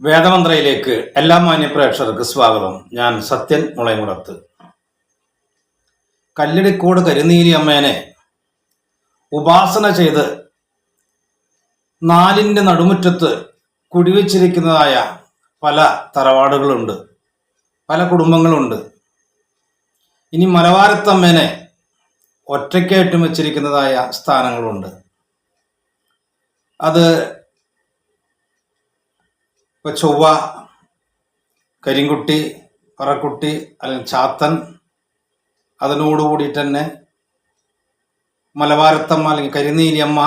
വേദമന്ത്രയിലേക്ക് എല്ലാ മാന്യ പ്രേക്ഷകർക്ക് സ്വാഗതം. ഞാൻ സത്യൻ മുളയമുടത്ത്. കല്ലടിക്കോട് കരുനീലി അമ്മേനെ ഉപാസന ചെയ്ത് നാലിന്റെ നടുമുറ്റത്ത് കുടിവെച്ചിരിക്കുന്നതായ പല തറവാടുകളുണ്ട്. പല കുടുംബങ്ങളുണ്ട്. ഇനി മലവാരത്തമ്മേനെ ഒറ്റയ്ക്കായിട്ടും വെച്ചിരിക്കുന്നതായ സ്ഥാനങ്ങളുണ്ട്. അത് ഇപ്പൊ ചൊവ്വ കരിങ്കുട്ടി പറക്കുട്ടി അല്ലെങ്കിൽ ചാത്തൻ അതിനോട് തന്നെ മലബാരത്തമ്മ അല്ലെങ്കിൽ കരിനീലിയമ്മ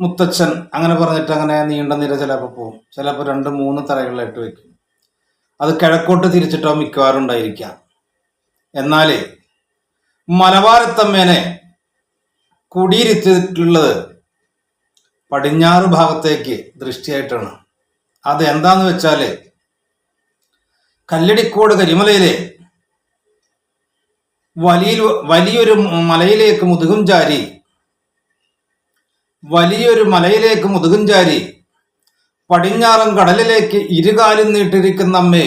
മുത്തച്ഛൻ അങ്ങനെ പറഞ്ഞിട്ട് അങ്ങനെ നീണ്ട നിര ചിലപ്പോൾ പോകും ചിലപ്പോൾ രണ്ട് മൂന്ന് തറകളിലായിട്ട് വെക്കും. അത് കിഴക്കോട്ട് തിരിച്ചിട്ടോ മിക്കവാറും ഉണ്ടായിരിക്കാം. എന്നാൽ മലബാരത്തമ്മേനെ കുടിയിരുത്തിയിട്ടുള്ളത് പടിഞ്ഞാറ് ഭാഗത്തേക്ക് ദൃഷ്ടിയായിട്ടാണ്. അത് എന്താന്ന് വെച്ചാൽ കല്ലടിക്കോട് കരിമലയിലെ വലിയ വലിയൊരു മലയിലേക്ക് മുതുകും ചാരി വലിയൊരു മലയിലേക്ക് മുതുകും ചാരി പടിഞ്ഞാറൻ കടലിലേക്ക് ഇരുകാലും നീട്ടിരിക്കുന്ന അമ്മേ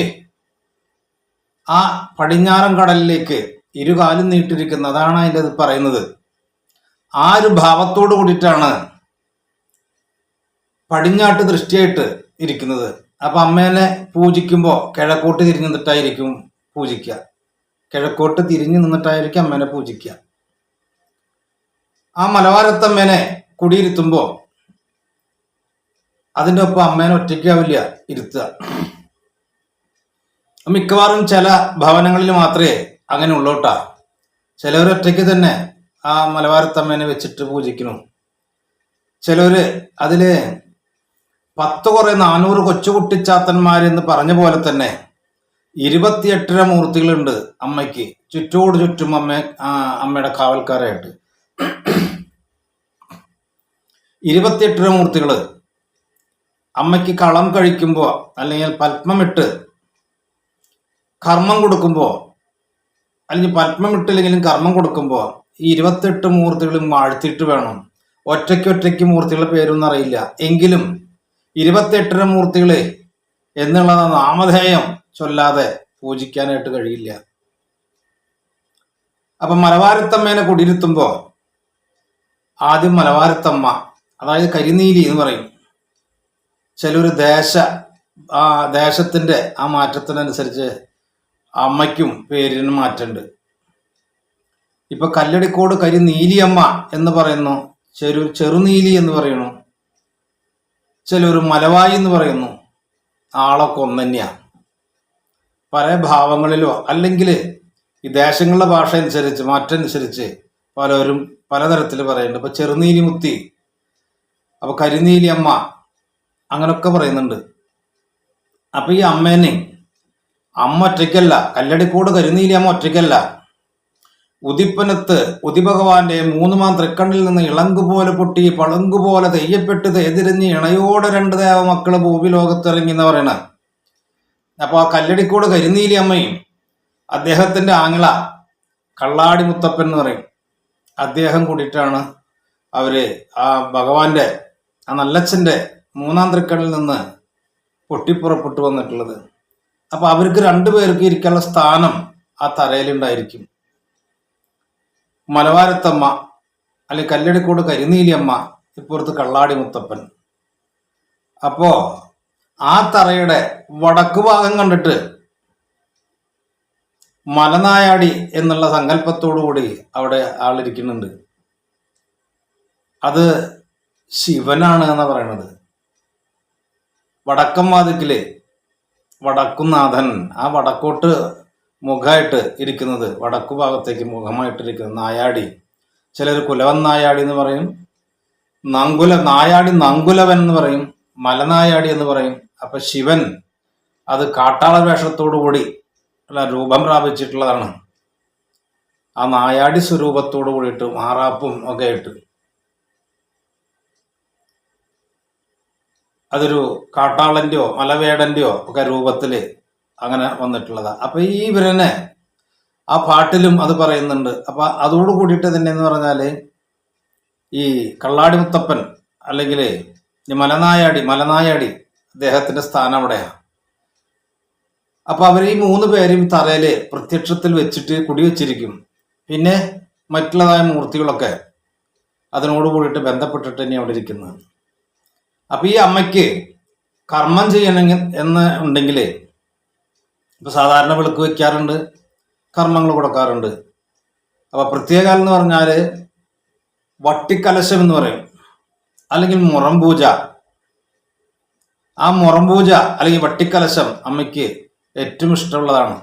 ആ പടിഞ്ഞാറൻ കടലിലേക്ക് ഇരുകാലും നീട്ടിരിക്കുന്ന അതാണ് അതിന്റെ പറയുന്നത്. ആ ഒരു ഭാവത്തോട് കൂടിയിട്ടാണ് പടിഞ്ഞാട്ട് ദൃഷ്ടിയായിട്ട് ഇരിക്കുന്നത്. അപ്പൊ അമ്മേനെ പൂജിക്കുമ്പോൾ കിഴക്കോട്ട് തിരിഞ്ഞു നിന്നിട്ടായിരിക്കും പൂജിക്കുക കിഴക്കോട്ട് തിരിഞ്ഞു നിന്നിട്ടായിരിക്കും അമ്മേനെ പൂജിക്കുക ആ മലബാരത്തമ്മേനെ കുടിയിരുത്തുമ്പോൾ അതിന്റെ ഒപ്പം അമ്മേനെ ഒറ്റയ്ക്കാവില്ല ഇരുത്തുക. മിക്കവാറും ചില ഭവനങ്ങളിൽ മാത്രമേ അങ്ങനെ ഉള്ളൂട്ടാ. ചിലവർ ഒറ്റയ്ക്ക് തന്നെ ആ മലബാരത്തമ്മേനെ വെച്ചിട്ട് പൂജിക്കുന്നു. ചിലവർ അതിൽ പത്ത് കുറെ നാനൂറ് കൊച്ചുകുട്ടിച്ചാത്തന്മാരെന്ന് പറഞ്ഞ പോലെ തന്നെ ഇരുപത്തിയെട്ടര മൂർത്തികളുണ്ട് അമ്മയ്ക്ക്. ചുറ്റോട് ചുറ്റും അമ്മ അമ്മയുടെ കാവൽക്കാരായിട്ട്. ഇരുപത്തിയെട്ടര മൂർത്തികൾ അമ്മയ്ക്ക് കളം കഴിക്കുമ്പോ അല്ലെങ്കിൽ പത്മമിട്ട് കർമ്മം കൊടുക്കുമ്പോ അല്ലെങ്കിൽ പത്മമിട്ടില്ലെങ്കിലും കർമ്മം കൊടുക്കുമ്പോ ഈ ഇരുപത്തെട്ട് മൂർത്തികളും വാഴ്ത്തിയിട്ട് വേണം. ഒറ്റയ്ക്ക് ഒറ്റയ്ക്ക് മൂർത്തികളുടെ പേരൊന്നും അറിയില്ല. എങ്കിലും ഇരുപത്തെട്ടര മൂർത്തികളെ എന്നുള്ള നാമധേയം ചൊല്ലാതെ പൂജിക്കാനായിട്ട് കഴിയില്ല. അപ്പൊ മലബാരത്തമ്മേനെ കുടിയിരുത്തുമ്പോ ആദ്യം മലബാരത്തമ്മ അതായത് കരിനീലി എന്ന് പറയും. ചിലൊരു ദേശ ആ ദേശത്തിന്റെ ആ മാറ്റത്തിനനുസരിച്ച് അമ്മയ്ക്കും പേരിന് മാറ്റമുണ്ട്. ഇപ്പൊ കല്ലടിക്കോട് കരിനീലിയമ്മ എന്ന് പറയുന്നു ചെറു ചെറുനീലി എന്ന് പറയുന്നു. ചിലർ മലവായി എന്ന് പറയുന്നു. ആളൊക്കെ ഒന്ന് തന്നെയാണ് പല ഭാവങ്ങളിലോ അല്ലെങ്കിൽ ഈ ദേശങ്ങളുടെ ഭാഷ അനുസരിച്ച് മാറ്റനുസരിച്ച് പലരും പലതരത്തിൽ പറയുന്നുണ്ട്. ഇപ്പൊ ചെറുനീലി മുത്തി അപ്പൊ കരിനീലി അമ്മ അങ്ങനൊക്കെ പറയുന്നുണ്ട്. അപ്പൊ ഈ അമ്മേനെ അമ്മ ഒറ്റയ്ക്കല്ല കല്ലടിക്കോട് കരിനീലി അമ്മ ഒറ്റയ്ക്കല്ല ഉദിപ്പനത്ത് ഉദിഭഗവാന്റെ മൂന്നുമാം തൃക്കണ്ണിൽ നിന്ന് ഇളങ്കുപോലെ പൊട്ടി പളുങ്കുപോലെ തെയ്യപ്പെട്ട് എതിരിഞ്ഞ് ഇണയോടെ രണ്ട് ദേവ മക്കൾ ഭൂമി ലോകത്തിറങ്ങി എന്ന് പറയണ അപ്പൊ ആ കല്ലടിക്കോട് കരിനീലി അമ്മയും അദ്ദേഹത്തിന്റെ ആങ്ങള കള്ളാടി മുത്തപ്പൻ എന്ന് പറയും. അദ്ദേഹം കൂടിയിട്ടാണ് അവർ ആ ഭഗവാന്റെ ആ നല്ലച്ഛന്റെ മൂന്നാം തൃക്കണ്ണിൽ നിന്ന് പൊട്ടിപ്പുറപ്പെട്ടു വന്നിട്ടുള്ളത്. അപ്പൊ അവർക്ക് രണ്ടുപേർക്ക് ഇരിക്കാനുള്ള സ്ഥാനം ആ തറയിലുണ്ടായിരിക്കും. മലബാരത്തമ്മ അല്ലെങ്കിൽ കല്ലടിക്കോട് കരിനീലിയമ്മ ഇപ്പുറത്ത് കള്ളാടി മുത്തപ്പൻ. അപ്പോ ആ തറയുടെ വടക്കു ഭാഗം കണ്ടിട്ട് മലനായാടി എന്നുള്ള സങ്കല്പത്തോടു കൂടി അവിടെ ആളിരിക്കുന്നുണ്ട്. അത് ശിവനാണ് എന്ന് പറയണത്. വടക്കം വാതിക്കൽ വടക്കുനാഥൻ ആ വടക്കോട്ട് മുഖമായിട്ട് ഇരിക്കുന്നത് വടക്കു ഭാഗത്തേക്ക് മുഖമായിട്ടിരിക്കുന്നത് നായാടി. ചിലർ കുലവൻ നായാടി എന്ന് പറയും നങ്കുല നായാടി നങ്കുലവൻ എന്ന് പറയും മലനായാടി എന്ന് പറയും. അപ്പൊ ശിവൻ അത് കാട്ടാള വേഷത്തോടു കൂടി ഉള്ള രൂപം പ്രാപിച്ചിട്ടുള്ളതാണ്. ആ നായാടി സ്വരൂപത്തോടു കൂടിയിട്ട് മാറാപ്പും ഒക്കെ ആയിട്ട്. അതൊരു കാട്ടാളന്റെയോ മലവേടന്റെയോ ഒക്കെ രൂപത്തിൽ അങ്ങനെ വന്നിട്ടുള്ളത്. അപ്പൊ ഈ ഇവരനെ ആ പാട്ടിലും അത് പറയുന്നുണ്ട്. അപ്പൊ അതോട് കൂടിയിട്ട് തന്നെ എന്ന് പറഞ്ഞാൽ ഈ കള്ളാടി മുത്തപ്പൻ അല്ലെങ്കിൽ മലനായാടി മലനായാടി അദ്ദേഹത്തിന്റെ സ്ഥാനം അവിടെയാണ് അപ്പൊ അവർ ഈ മൂന്ന് പേരും തറയിൽ പ്രത്യക്ഷത്തിൽ വെച്ചിട്ട് കുടിവെച്ചിരിക്കും പിന്നെ മറ്റുള്ളതായ മൂർത്തികളൊക്കെ അതിനോട് കൂടിയിട്ട് ബന്ധപ്പെട്ടിട്ട് തന്നെ അവിടെ ഇരിക്കുന്നത്. അപ്പൊ ഈ അമ്മയ്ക്ക് കർമ്മം ചെയ്യണമെങ്കിൽ എന്ന് ഉണ്ടെങ്കിൽ ഇപ്പൊ സാധാരണ വിളക്ക് വെക്കാറുണ്ട് കർമ്മങ്ങൾ കൊടുക്കാറുണ്ട്. അപ്പൊ പ്രത്യേക എന്ന് പറഞ്ഞാൽ വട്ടിക്കലശം എന്ന് പറയും. അല്ലെങ്കിൽ മുറം പൂജ. ആ മുറം പൂജ അല്ലെങ്കിൽ വട്ടിക്കലശം അമ്മയ്ക്ക് ഏറ്റവും ഇഷ്ടമുള്ളതാണ്.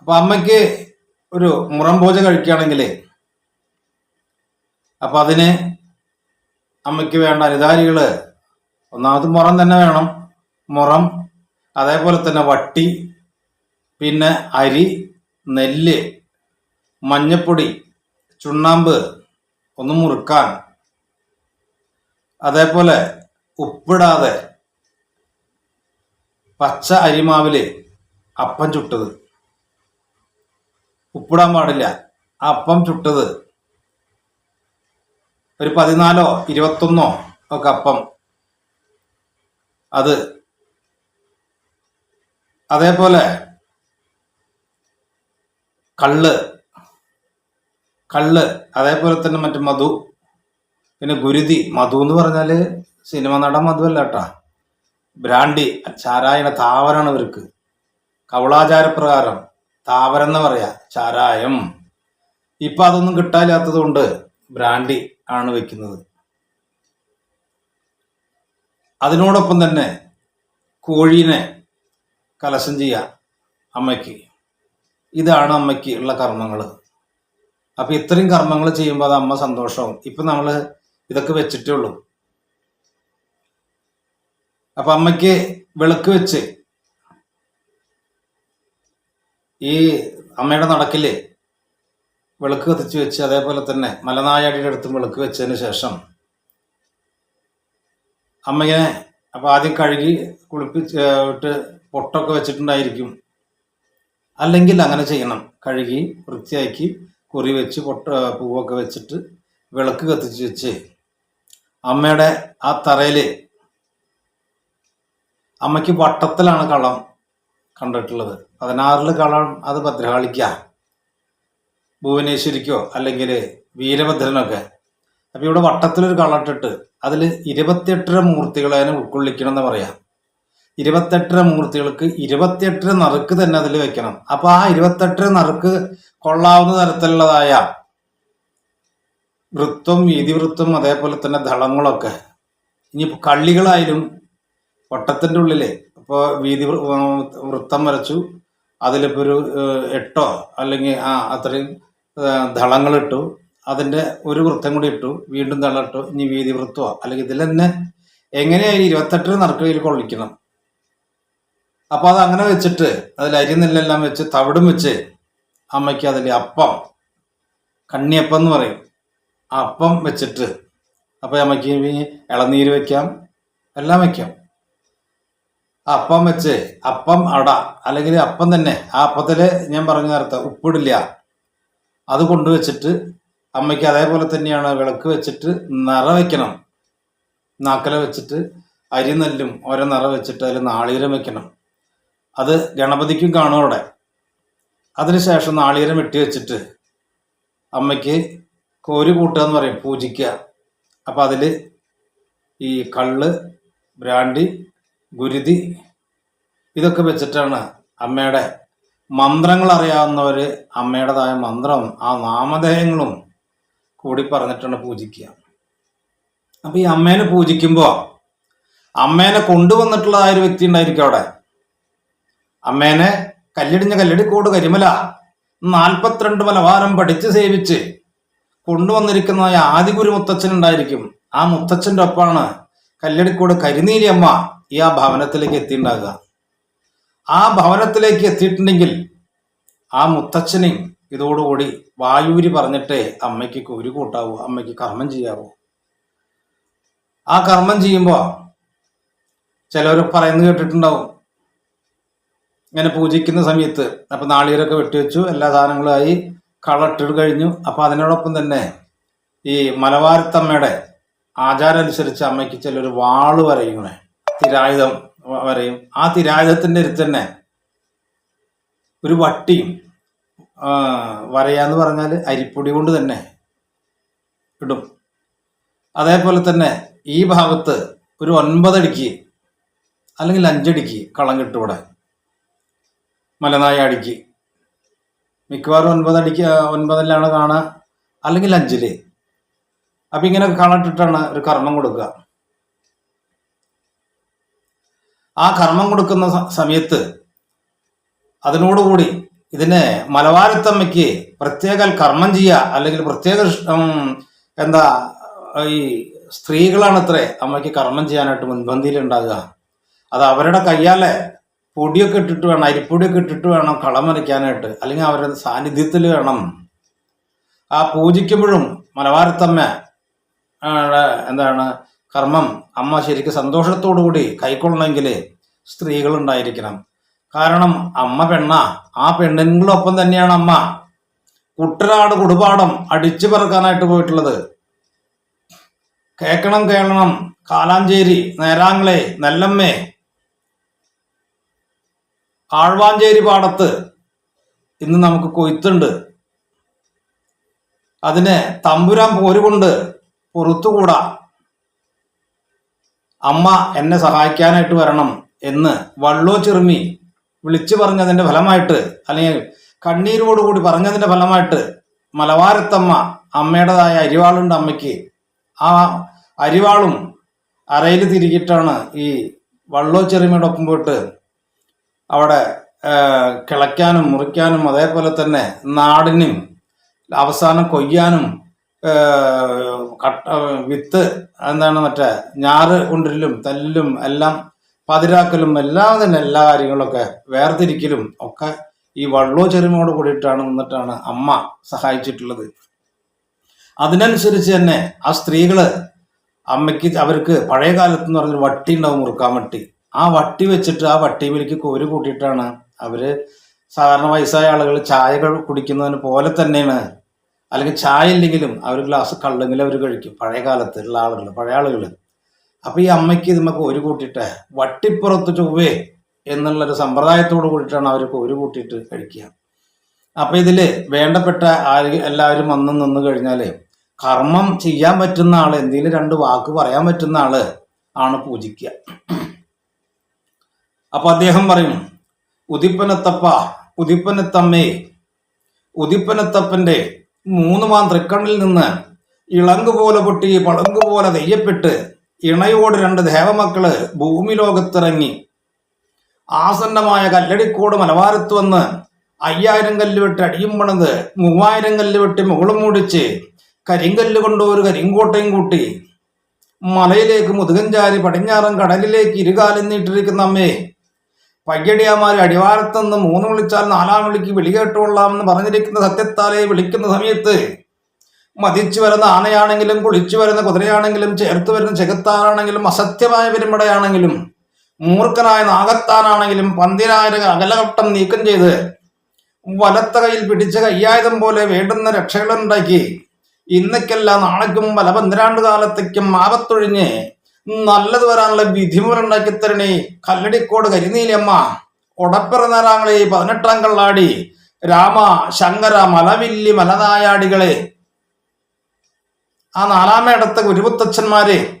അപ്പൊ അമ്മയ്ക്ക് ഒരു മുറം പൂജ കഴിക്കുകയാണെങ്കിൽ അപ്പൊ അതിന് അമ്മയ്ക്ക് വേണ്ട അനുധാരികൾ ഒന്നാമത് മുറം തന്നെ വേണം. മുറം അതേപോലെ തന്നെ വട്ടി പിന്നെ അരി നെല്ല് മഞ്ഞപ്പൊടി ചുണ്ണാമ്പ് ഒന്ന് മുറുക്കാൻ. അതേപോലെ ഉപ്പിടാതെ പച്ച അരിമാവിൽ അപ്പം ചുട്ടത്. ഉപ്പിടാൻ പാടില്ല. അപ്പം ചുട്ടത്. ഒരു പതിനാലോ ഇരുപത്തൊന്നോ ഒക്കെ അപ്പം. അത് അതേപോലെ കള്ള് കള്ള് അതേപോലെ തന്നെ മറ്റു മധു പിന്നെ ഗുരുതി മധു എന്ന് പറഞ്ഞാൽ സിനിമ നടൻ മധു അല്ല കേട്ടാ. ബ്രാണ്ടി ചാരായണ താവരാണ് ഇവർക്ക്. കവളാചാരപ്രകാരം താവരം എന്ന് പറയാ ചാരായം. ഇപ്പൊ അതൊന്നും കിട്ടാനില്ലാത്തത് കൊണ്ട് ബ്രാണ്ടി ആണ് വെക്കുന്നത്. അതിനോടൊപ്പം തന്നെ കോഴീനെ കലശം ചെയ്യുക അമ്മയ്ക്ക്. ഇതാണ് അമ്മയ്ക്ക് ഉള്ള കർമ്മങ്ങൾ. അപ്പൊ ഇത്രയും കർമ്മങ്ങൾ ചെയ്യുമ്പോൾ അത് അമ്മ സന്തോഷവും ഇപ്പൊ നമ്മൾ ഇതൊക്കെ വെച്ചിട്ടേ ഉള്ളൂ. അപ്പൊ അമ്മയ്ക്ക് വിളക്ക് വെച്ച് ഈ അമ്മയുടെ നടക്കിൽ വിളക്ക് കത്തിച്ച് വെച്ച് അതേപോലെ തന്നെ മലനായാടിയുടെ അടുത്തും വിളക്ക് വെച്ചതിന് ശേഷം അമ്മയെ അപ്പൊ ആദ്യം കഴുകി കുളിപ്പിച്ച് ഇട്ട് പൊട്ടൊക്കെ വെച്ചിട്ടുണ്ടായിരിക്കും. അല്ലെങ്കിൽ അങ്ങനെ ചെയ്യണം. കഴുകി വൃത്തിയാക്കി കുറി വെച്ച് പൊട്ട പൂവൊക്കെ വെച്ചിട്ട് വിളക്ക് കത്തിച്ച് വെച്ച് അമ്മയുടെ ആ തറയിൽ അമ്മയ്ക്ക് വട്ടത്തിലാണ് കളം കണ്ടിട്ടുള്ളത്. പതിനാറിൽ കളം അത് ഭദ്രകാളിക്ക ഭുവനേശ്വരിക്കോ അല്ലെങ്കിൽ വീരഭദ്രനൊക്കെ. അപ്പോൾ ഇവിടെ വട്ടത്തിലൊരു കളട്ടിട്ട് അതിൽ ഇരുപത്തിയെട്ടര മൂർത്തികളെ ഉൾക്കൊള്ളിക്കണം എന്ന് പറയാം. ഇരുപത്തെട്ടര മൂർത്തികൾക്ക് ഇരുപത്തിയെട്ടര നറുക്ക് തന്നെ അതിൽ വെക്കണം. അപ്പൊ ആ ഇരുപത്തെട്ടര നറുക്ക് കൊള്ളാവുന്ന തരത്തിലുള്ളതായ വൃത്തം വീതിവൃത്തം അതേപോലെ തന്നെ ദളങ്ങളൊക്കെ. ഇനി കള്ളികളായാലും വട്ടത്തിന്റെ ഉള്ളിൽ ഇപ്പൊ വീതി വൃത്തം വരച്ചു. അതിലിപ്പോ ഒരു എട്ടോ അല്ലെങ്കിൽ ആ അത്രയും ധളങ്ങൾ ഇട്ടു അതിന്റെ ഒരു വൃത്തം കൂടി ഇട്ടു. വീണ്ടും ദളം ഇട്ടു. ഇനി വീതി വൃത്തമോ അല്ലെങ്കിൽ ഇതിൽ തന്നെ എങ്ങനെയായാലും ഇരുപത്തെട്ടര നറുക്കയിൽ കൊള്ളിക്കണം? അപ്പൊ അത് അങ്ങനെ വെച്ചിട്ട് അതിൽ അരി നെല്ലെല്ലാം വെച്ച് തവിടും വെച്ച് അമ്മയ്ക്ക് അതിൽ അപ്പം കണ്ണിയപ്പം എന്ന് പറയും. അപ്പം വെച്ചിട്ട് അപ്പൊ അമ്മയ്ക്ക് ഇളനീര് വെക്കാം എല്ലാം വെക്കാം. അപ്പം വെച്ച് അപ്പം അട അല്ലെങ്കിൽ അപ്പം തന്നെ ആ അപ്പത്തിൽ ഞാൻ പറഞ്ഞ നേരത്തെ ഉപ്പിടില്ല. അത് കൊണ്ടുവച്ചിട്ട് അമ്മയ്ക്ക് അതേപോലെ തന്നെയാണ് വിളക്ക് വെച്ചിട്ട് നിറ വെക്കണം. നാക്കല വെച്ചിട്ട് അരി നെല്ലും ഓരോ നിറ വെച്ചിട്ട് അതിൽ നാളീരം വെക്കണം. അത് ഗണപതിക്കും കാണും അവിടെ അതിനുശേഷം നാളികേരം വെട്ടി വെച്ചിട്ട് അമ്മയ്ക്ക് കോരി കൂട്ടുക എന്ന് പറയും പൂജിക്കുക. അപ്പം അതിൽ ഈ കള്ള് ബ്രാൻഡി ഗുരുതി ഇതൊക്കെ വെച്ചിട്ടാണ് അമ്മയുടെ മന്ത്രങ്ങൾ അറിയാവുന്നവർ അമ്മയുടേതായ മന്ത്രം ആ നാമധേയങ്ങളും കൂടി പറഞ്ഞിട്ടാണ് പൂജിക്കുക. അപ്പം ഈ അമ്മേനെ പൂജിക്കുമ്പോൾ അമ്മേനെ കൊണ്ടുവന്നിട്ടുള്ളതായ ഒരു വ്യക്തി ഉണ്ടായിരിക്കും അവിടെ. അമ്മേനെ കല്ലിടിഞ്ഞ കൂട് കരിമല നാൽപ്പത്തിരണ്ട് മലവാരം പഠിച്ച് സേവിച്ച് കൊണ്ടുവന്നിരിക്കുന്നതായ ആദിഗുരു മുത്തച്ഛൻ ഉണ്ടായിരിക്കും. ആ മുത്തച്ഛന്റെ ഒപ്പാണ് കല്ലടിക്കോട് കരിനീലി അമ്മ ഈ ആ ഭവനത്തിലേക്ക് എത്തിയിട്ടുണ്ടാകുക. ആ ഭവനത്തിലേക്ക് എത്തിയിട്ടുണ്ടെങ്കിൽ ആ മുത്തച്ഛനെയും ഇതോടുകൂടി വായൂരി പറഞ്ഞിട്ടേ അമ്മയ്ക്ക് കുരു കൂട്ടാവൂ അമ്മയ്ക്ക് കർമ്മം ചെയ്യാവൂ. ആ കർമ്മം ചെയ്യുമ്പോൾ ചിലവർ പറയുന്നത് കേട്ടിട്ടുണ്ടാവും ഇങ്ങനെ പൂജിക്കുന്ന സമയത്ത് അപ്പൊ നാളികരൊക്കെ വെട്ടിവെച്ചു എല്ലാ സാധനങ്ങളുമായി കളട്ടിട്ട് കഴിഞ്ഞു. അപ്പൊ അതിനോടൊപ്പം തന്നെ ഈ മലബാരത്തമ്മയുടെ ആചാരം അനുസരിച്ച് അമ്മയ്ക്ക് ചിലൊരു വാൾ വരയുമേ തിരായുധം വരയും. ആ തിരായുധത്തിന്റെ അടുത്ത് തന്നെ ഒരു വട്ടിയും വരയാന്ന് പറഞ്ഞാൽ അരിപ്പൊടി കൊണ്ട് തന്നെ ഇടും. അതേപോലെ തന്നെ ഈ ഭാഗത്ത് ഒരു ഒൻപതടിക്ക് അല്ലെങ്കിൽ അഞ്ചടിക്ക് കളം കിട്ടും ഇവിടെ മലനായാടിക്ക് മിക്കവാറും ഒൻപതടിക്ക് ഒൻപതിലാണ് കാണുക. അല്ലെങ്കിൽ അഞ്ചിൽ. അപ്പൊ ഇങ്ങനെ കളട്ടിട്ടാണ് ഒരു കർമ്മം കൊടുക്കുക. ആ കർമ്മം കൊടുക്കുന്ന സമയത്ത് അതിനോടുകൂടി ഇതിനെ മലവാരത്തമ്മയ്ക്ക് പ്രത്യേക കർമ്മം ചെയ്യുക അല്ലെങ്കിൽ പ്രത്യേക എന്താ ഈ സ്ത്രീകളാണ് അത്രേ അമ്മയ്ക്ക് കർമ്മം ചെയ്യാനായിട്ട് മുൻപന്തിയിൽ ഉണ്ടാകുക അത് അവരുടെ കയ്യാലെ പൊടിയൊക്കെ ഇട്ടിട്ട് വേണം അരിപ്പൊടിയൊക്കെ ഇട്ടിട്ട് വേണം കളം വരയ്ക്കാനായിട്ട്. അല്ലെങ്കിൽ അവരുടെ സാന്നിധ്യത്തിൽ വേണം. ആ പൂജിക്കുമ്പോഴും മലബാരത്തമ്മ എന്താണ് കർമ്മം അമ്മ ശരിക്കും സന്തോഷത്തോടു കൂടി കൈക്കൊള്ളണമെങ്കിൽ സ്ത്രീകൾ ഉണ്ടായിരിക്കണം. കാരണം അമ്മ പെണ്ണ ആ പെണ്ണുങ്ങളൊപ്പം തന്നെയാണ് അമ്മ. കുട്ടനാട് കുടുപാടം അടിച്ചു പറക്കാനായിട്ട് പോയിട്ടുള്ളത്. കേക്കണം കേളണം കാലാഞ്ചേരി നേരാങ്ങളെ നെല്ലമ്മേ ആഴ്വാഞ്ചേരി പാടത്ത് ഇന്ന് നമുക്ക് കൊയ്ത്തുണ്ട്. അതിനെ തമ്പുരാൻ പോരുകൊണ്ട് പുറത്തുകൂടാ. അമ്മ എന്നെ സഹായിക്കാനായിട്ട് വരണം എന്ന് വള്ളോ ചെറുമി വിളിച്ചു പറഞ്ഞതിന്റെ ഫലമായിട്ട് അല്ലെങ്കിൽ കണ്ണീരോടുകൂടി പറഞ്ഞതിന്റെ ഫലമായിട്ട് മലവാരത്തമ്മ അമ്മയുടേതായ അരിവാളുണ്ട് അമ്മയ്ക്ക്. ആ അരിവാളും അരയിൽ തിരികിട്ടാണ് ഈ വള്ളോ ചെറുമിയുടെ ഒപ്പം പോയിട്ട് അവിടെ കിളയ്ക്കാനും മുറിക്കാനും അതേപോലെ തന്നെ നാടിനും അവസാനം കൊയ്യാനും കട്ട വിത്ത് എന്താണ് മറ്റേ ഞാറ് കൊണ്ടിലും തല്ലിലും എല്ലാം പതിരാക്കലും എല്ലാം തന്നെ എല്ലാ കാര്യങ്ങളൊക്കെ വേർതിരിക്കലും ഒക്കെ ഈ വള്ളോ ചെരുമയോട് കൂടിയിട്ടാണ് നിന്നിട്ടാണ് അമ്മ സഹായിച്ചിട്ടുള്ളത്. അതിനനുസരിച്ച് തന്നെ ആ സ്ത്രീകൾ അമ്മയ്ക്ക് അവർക്ക് പഴയ കാലത്ത് എന്ന് പറഞ്ഞൊരു വട്ടി ഉണ്ടാവും മുറുക്കാൻ വട്ടി. ആ വട്ടി വെച്ചിട്ട് ആ വട്ടിയിലേക്ക് കോരി കൂട്ടിയിട്ടാണ് അവർ സാധാരണ വയസ്സായ ആളുകൾ ചായകൾ കുടിക്കുന്നതിന് പോലെ തന്നെയാണ്. അല്ലെങ്കിൽ ചായ ഇല്ലെങ്കിലും അവർ ഗ്ലാസ് കള്ളെങ്കിലും അവർ കഴിക്കും. പഴയ കാലത്തുള്ള ആളുകൾ പഴയ ആളുകൾ. അപ്പൊ ഈ അമ്മയ്ക്ക് ഇത് നമുക്ക് ഒരു കൂട്ടിയിട്ട് വട്ടിപ്പുറത്ത് ചൊവ്വേ എന്നുള്ളൊരു സമ്പ്രദായത്തോട് കൂടിയിട്ടാണ് അവർ ഒരു കൂട്ടിയിട്ട് കഴിക്കുക. അപ്പൊ ഇതിൽ വേണ്ടപ്പെട്ട ആര് എല്ലാവരും വന്ന് നിന്ന് കഴിഞ്ഞാൽ കർമ്മം ചെയ്യാൻ പറ്റുന്ന ആൾ എന്തെങ്കിലും രണ്ട് വാക്ക് പറയാൻ പറ്റുന്ന ആൾ ആണ് പൂജിക്കുക. അപ്പൊ അദ്ദേഹം പറയും ഉദിപ്പനത്തപ്പ ഉദിപ്പനത്തമ്മേ ഉദിപ്പനത്തപ്പന്റെ മൂന്ന് മാൻ തൃക്കണ്ണിൽ നിന്ന് ഇളങ്കു പോലെ പൊട്ടി പളങ്കു പോലെ തെയ്യപ്പെട്ട് ഇണയോട് രണ്ട് ദേവമക്കൾ ഭൂമി ലോകത്തിറങ്ങി ആസന്നമായ കല്ലടിക്കോട് മലബാരത്ത് വന്ന് അയ്യായിരം കല്ല് വെട്ടി അടിയും പണിത് മൂവായിരം കല്ല് വെട്ടി മുകളും മൂടിച്ച് കരിങ്കല്ല് കൊണ്ട് ഒരു കരിങ്കോട്ടയും കൂട്ടി മലയിലേക്ക് മുതുകഞ്ചാരി പടിഞ്ഞാറൻ കടലിലേക്ക് ഇരുകാലം നീട്ടിരിക്കുന്ന അമ്മേ പയ്യടിയാമാര് അടിവാരത്തുനിന്ന് മൂന്ന് വിളിച്ചാൽ നാലാം വിളിക്ക് വിളി കേട്ടുകൊള്ളാമെന്ന് പറഞ്ഞിരിക്കുന്ന സത്യത്താലെ വിളിക്കുന്ന സമയത്ത് മതിച്ചു വരുന്ന ആനയാണെങ്കിലും കുളിച്ചു വരുന്ന കുതിരയാണെങ്കിലും ചേർത്ത് വരുന്ന ചെകുത്താനാണെങ്കിലും അസത്യമായ പെരുമ്പടയാണെങ്കിലും മൂർഖനായ നാഗത്താനാണെങ്കിലും പന്തിനായ അകലഘട്ടം നീക്കം ചെയ്ത് വലത്ത കയ്യിൽ പിടിച്ച കയ്യായുധം പോലെ വേണ്ടുന്ന രക്ഷകളുണ്ടാക്കി. ഇന്നയ്ക്കല്ല നാളേക്കും പല പന്ത്രണ്ട് കാലത്തേക്കും ആപത്തൊഴിഞ്ഞ് നല്ലത് വരാനുള്ള വിധിമുറുണ്ടാക്കി തരണേ. കല്ലടിക്കോട് കരിനീലമ്മ ഒടപ്പിറന്നാറാങ്ങളെ പതിനെട്ടാം കള്ളാടി രാമ ശങ്കര മലവില്ലി മലനായാടികളെ. ആ നാലാമയിടത്തെ ഗുരുപുത്തച്ഛന്മാരെ.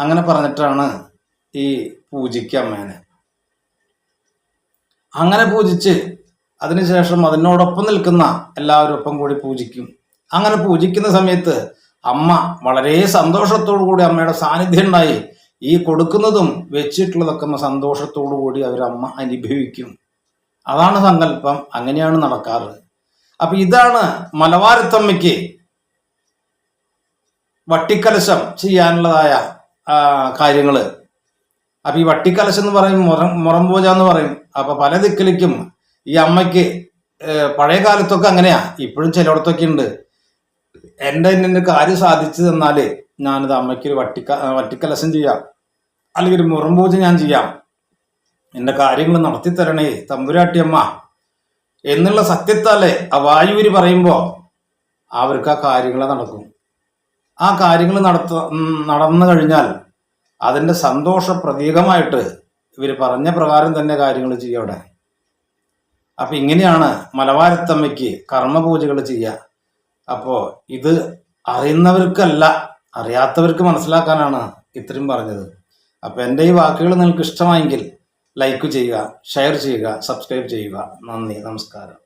അങ്ങനെ പറഞ്ഞിട്ടാണ് ഈ പൂജിക്കുക അമ്മേനെ. അങ്ങനെ പൂജിച്ച് അതിനുശേഷം അതിനോടൊപ്പം നിൽക്കുന്ന എല്ലാവരും ഒപ്പം കൂടി പൂജിക്കും. അങ്ങനെ പൂജിക്കുന്ന സമയത്ത് അമ്മ വളരെ സന്തോഷത്തോടു കൂടി അമ്മയുടെ സാന്നിധ്യം ഉണ്ടായി ഈ കൊടുക്കുന്നതും വെച്ചിട്ടുള്ളതൊക്കെ സന്തോഷത്തോടു കൂടി അവരമ്മ അനുഭവിക്കും. അതാണ് സങ്കല്പം. അങ്ങനെയാണ് നടക്കാറ്. അപ്പൊ ഇതാണ് മലവാരത്തമ്മയ്ക്ക് വട്ടിക്കലശം ചെയ്യാനുള്ളതായ കാര്യങ്ങൾ അപ്പൊ ഈ വട്ടിക്കലശം എന്ന് പറയും മുറം മുറം പൂജ എന്ന് പറയും. അപ്പൊ പല ദിക്കിലേക്കും ഈ അമ്മയ്ക്ക് പഴയ കാലത്തൊക്കെ അങ്ങനെയാ. ഇപ്പോഴും ചിലയിടത്തൊക്കെ ഉണ്ട്. എന്റെ എന്നെ കാര്യം സാധിച്ചു തന്നാൽ ഞാനത് അമ്മയ്ക്ക് ഒരു വട്ടിക്ക വട്ടിക്കലസൻ ചെയ്യാം. അല്ലെങ്കിൽ ഒരു മുറം പൂജ ഞാൻ ചെയ്യാം. എന്റെ കാര്യങ്ങൾ നടത്തി തരണേ തമ്പുരാട്ടിയമ്മ. എന്നുള്ള സത്യത്താലേ ആ വായുവിന് പറയുമ്പോ അവർക്ക് ആ കാര്യങ്ങൾ നടക്കും. ആ കാര്യങ്ങൾ നടത്ത നടന്നു കഴിഞ്ഞാൽ അതിന്റെ സന്തോഷ പ്രതീകമായിട്ട് ഇവർ പറഞ്ഞ പ്രകാരം തന്നെ കാര്യങ്ങൾ ചെയ്യവിടെ അവിടെ. അപ്പൊ ഇങ്ങനെയാണ് മലവാരത്തമ്മയ്ക്ക് കർമ്മപൂജകൾ ചെയ്യുക അപ്പോൾ ഇത് അറിയുന്നവർക്കല്ല അറിയാത്തവർക്ക് മനസ്സിലാക്കാനാണ് ഇത്രയും പറഞ്ഞത്. അപ്പൊ എന്റെ ഈ വാക്കുകൾ നിങ്ങൾക്ക് ഇഷ്ടമായെങ്കിൽ ലൈക്ക് ചെയ്യുക ഷെയർ ചെയ്യുക സബ്സ്ക്രൈബ് ചെയ്യുക. നന്ദി നമസ്കാരം.